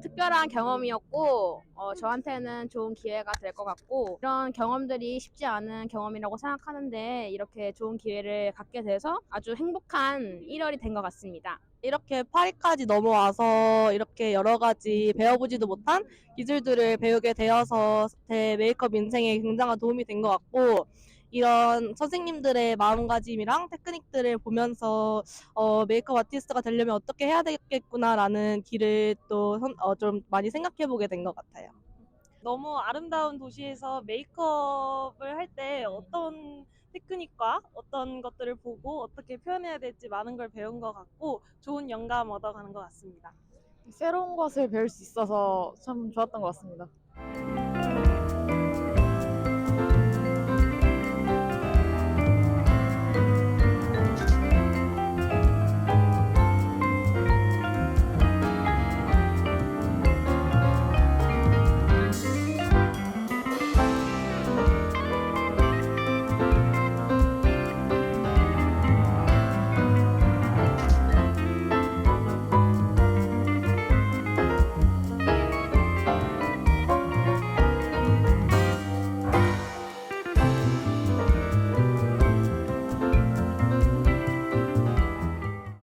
특별한 경험이었고 어, 저한테는 좋은 기회가 될 것 같고 이런 경험들이 쉽지 않은 경험이라고 생각하는데 이렇게 좋은 기회를 갖게 돼서 아주 행복한 1월이 된 것 같습니다. 이렇게 파리까지 넘어와서 이렇게 여러 가지 배워보지도 못한 기술들을 배우게 되어서 제 메이크업 인생에 굉장한 도움이 된 것 같고 이런 선생님들의 마음가짐이랑 테크닉들을 보면서 어, 메이크업 아티스트가 되려면 어떻게 해야 되겠구나라는 길을 또좀 많이 생각해 보게 된 것 같아요. 너무 아름다운 도시에서 메이크업을 할 때 어떤 테크닉과 어떤 것들을 보고 어떻게 표현해야 될지 많은 걸 배운 것 같고 좋은 영감 얻어가는 것 같습니다. 새로운 것을 배울 수 있어서 참 좋았던 것 같습니다.